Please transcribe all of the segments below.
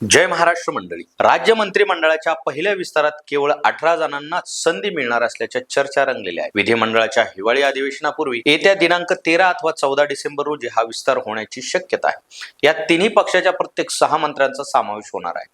जय महाराष्ट्र मंडळी. राज्य मंत्रिमंडळाच्या पहिल्या विस्तारात केवळ अठरा जणांना संधी मिळणार असल्याच्या चर्चा रंगलेल्या आहेत. विधिमंडळाच्या हिवाळी अधिवेशनापूर्वी येत्या दिनांक तेरा अथवा चौदा डिसेंबर रोजी हा विस्तार होण्याची शक्यता आहे. यात तिन्ही पक्षाच्या प्रत्येक सहा मंत्र्यांचा समावेश होणार आहे.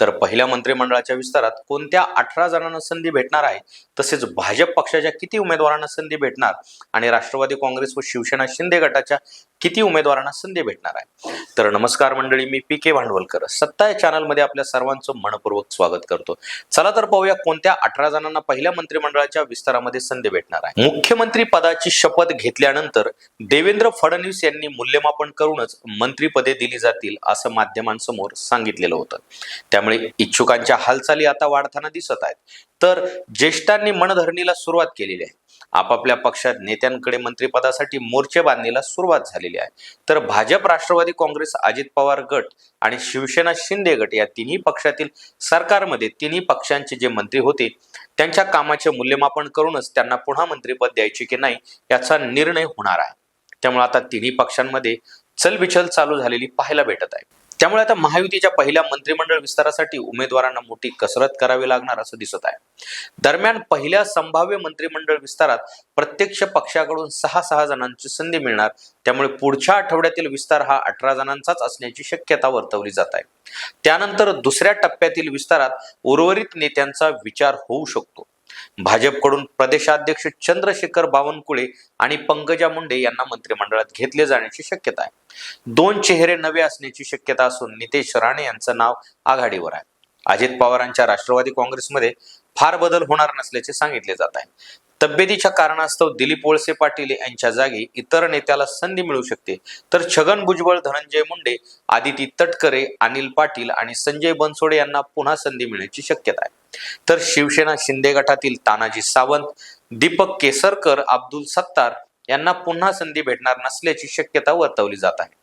तर पहिल्या मंत्रिमंडळाच्या विस्तारात कोणत्या अठरा जणांना संधी भेटणार आहे? तसेच भाजप पक्षाच्या किती उमेदवारांना संधी भेटणार? आणि राष्ट्रवादी काँग्रेस व शिवसेना शिंदे गटाच्या किती उमेदवारांना संधी भेटणार आहे? तर नमस्कार मंडळी मी पी के भांडवलकर. सत्ता या चॅनलमध्ये आपल्या सर्वांचं मनपूर्वक स्वागत करतो. चला तर पाहूया कोणत्या अठरा जणांना पहिल्या मंत्रिमंडळाच्या विस्तारामध्ये संधी भेटणार आहे. मुख्यमंत्री पदाची शपथ घेतल्यानंतर देवेंद्र फडणवीस यांनी मूल्यमापन करूनच मंत्रीपदे दिली जातील असं माध्यमांसमोर सांगितलेलं होतं. त्यामुळे इच्छुकांच्या हालचाली आता वाढताना दिसत आहेत. तर ज्येष्ठांनी मनधरणीला सुरुवात केलेली आहे. आपापल्या पक्षात नेत्यांकडे मंत्रिपदासाठी मोर्चे बांधणीला सुरुवात झालेली आहे. तर भाजप राष्ट्रवादी काँग्रेस अजित पवार गट आणि शिवसेना शिंदे गट या तिन्ही पक्षातील सरकारमध्ये तिन्ही पक्षांचे जे मंत्री होते त्यांच्या कामाचे मूल्यमापन करूनच त्यांना पुन्हा मंत्रिपद द्यायचे की नाही याचा निर्णय होणार आहे. त्यामुळे आता तिन्ही पक्षांमध्ये चलबिचल चालू झालेली पाहायला भेटत आहे. त्यामुळे आता महायुतीच्या पहिल्या मंत्रिमंडळ विस्तारासाठी उमेदवारांना मोठी कसरत करावी लागणार असं दिसत आहे. दरम्यान पहिल्या संभाव्य मंत्रिमंडळ विस्तारात प्रत्यक्ष पक्षाकडून सहा सहा जणांची संधी मिळणार. त्यामुळे पुढच्या आठवड्यातील विस्तार हा अठरा जणांचाच असण्याची शक्यता वर्तवली जात आहे. त्यानंतर दुसऱ्या टप्प्यातील विस्तारात उर्वरित नेत्यांचा विचार होऊ शकतो. भाजपकडून प्रदेशाध्यक्ष चंद्रशेखर बावनकुळे आणि पंकजा मुंडे यांना मंत्रिमंडळात घेतले जाण्याची शक्यता आहे. दोन चेहरे नवे असण्याची शक्यता असून नितेश राणे यांचं नाव आघाडीवर आहे. अजित पवारांच्या राष्ट्रवादी काँग्रेसमध्ये फार बदल होणार नसल्याचे सांगितले जात आहे. तब्येतीच्या कारणास्तव दिलीप वळसे पाटील यांच्या जागी इतर नेत्याला संधी मिळू शकते. तर छगन भुजबळ धनंजय मुंडे आदिती तटकरे अनिल पाटील आणि संजय बनसोडे यांना पुन्हा संधी मिळण्याची शक्यता आहे. तर शिवसेना शिंदे गटातील तानाजी सावंत दीपक केसरकर अब्दुल सत्तार यांना पुन्हा संधी भेटणार नसल्याची शक्यता वर्तवली जात आहे.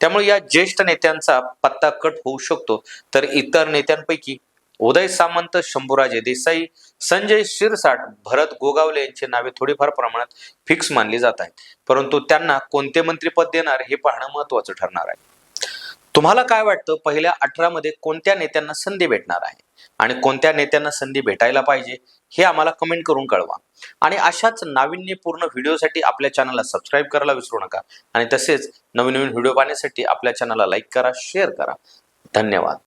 त्यामुळे या ज्येष्ठ नेत्यांचा पत्ता कट होऊ शकतो. तर इतर नेत्यांपैकी उदय सामंत शंभूराजे देसाई संजय शिरसाट भरत गोगावले यांची नावे थोडीफार प्रमाणात फिक्स मानली जात आहेत. परंतु त्यांना कोणते मंत्रीपद देणार हे पाहणं महत्वाचं ठरणार आहे. तुम्हाला काय वाटतं? पहिल्या अठरा मध्ये कोणत्या नेत्यांना संधी भेटणार आहे? आणि कोणत्या नेत्यांना संधी भेटायला पाहिजे? हे आम्हाला कमेंट करून कळवा. आणि अशाच नाविन्यपूर्ण व्हिडिओसाठी आपल्या चॅनलला सबस्क्राईब करायला विसरू नका. आणि तसेच नवीन नवीन व्हिडिओ पाहण्यासाठी आपल्या चॅनलला लाईक करा शेअर करा. धन्यवाद.